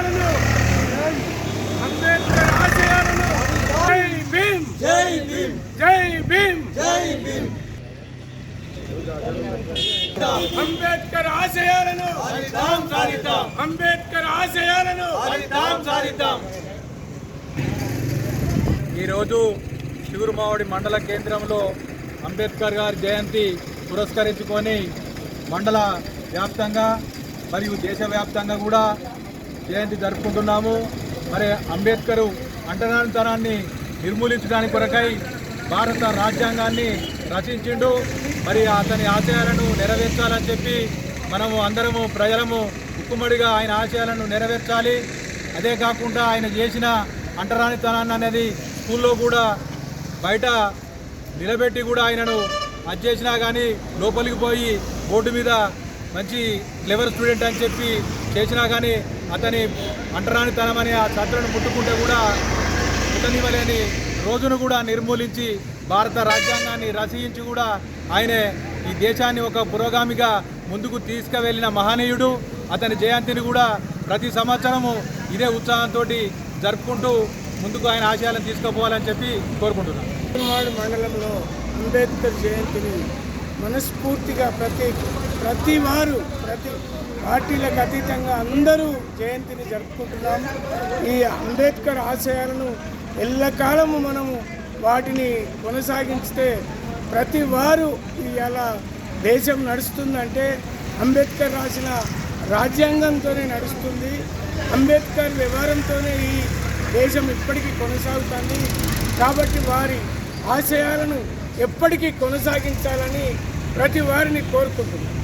ఆశయాలను. అంబేద్కర్ ఆశయాలను. జై భీమ్. జై భీమ్. జై భీమ్. జై భీమ్. అంబేద్కర్ ఆశయాలను. సాధిద్దాం సాధిద్దాం అంబేద్కర్ ఆశయాలను. సాధిద్దాం సాధిద్దాం ఈరోజు చిగురుమావడి మండల కేంద్రంలో అంబేద్కర్ గారి జయంతి పురస్కరించుకొని మండల వ్యాప్తంగా మరియు దేశవ్యాప్తంగా కూడా జయంతి జరుపుకుంటున్నాము. మరి అంబేద్కరు అంటరానితనాన్ని నిర్మూలించడానికి కొరకై భారత రాజ్యాంగాన్ని రచించిండు. మరి అతని ఆశయాలను నెరవేర్చాలని చెప్పి మనము అందరము ప్రజలము ఉక్కుమడిగా ఆయన ఆశయాలను నెరవేర్చాలి. అదే కాకుండా ఆయన చేసిన అంటరానితనాన్ని అనేది స్కూల్లో కూడా బయట నిలబెట్టి కూడా ఆయనను అది చేసినా కానీ లోపలికి పోయి బోర్డు మీద మంచి క్లెవర్ స్టూడెంట్ అని చెప్పి చేసినా కానీ అతని అంటరానితనమని ఆ చట్టాలను ముట్టుకుంటే కూడా పుట్టనివ్వలేని రోజును కూడా నిర్మూలించి భారత రాజ్యాంగాన్ని రచయించి కూడా ఆయనే ఈ దేశాన్ని ఒక పురోగామిగా ముందుకు తీసుకువెళ్ళిన మహనీయుడు. అతని జయంతిని కూడా ప్రతి సంవత్సరము ఇదే ఉత్సాహంతో జరుపుకుంటూ ముందుకు ఆయన ఆశయాలను తీసుకుపోవాలని చెప్పి కోరుకుంటున్నాను. మండలంలో అంబేద్కర్ జయంతిని మనస్ఫూర్తిగా ప్రతి ప్రతి వారు ప్రతి పార్టీలకు అతీతంగా అందరూ జయంతిని జరుపుకుంటున్నాం. ఈ అంబేద్కర్ ఆశయాలను ఎల్లకాలము మనము వాటిని కొనసాగిస్తే ప్రతి వారు ఇలా దేశం నడుస్తుందంటే అంబేద్కర్ రాసిన రాజ్యాంగంతోనే నడుస్తుంది. అంబేద్కర్ వ్యవహారంతోనే ఈ దేశం ఇప్పటికీ కొనసాగుతుంది. కాబట్టి వారి ఆశయాలను ఎప్పటికీ కొనసాగించాలని ప్రతి వారిని కోరుకుంటున్నాను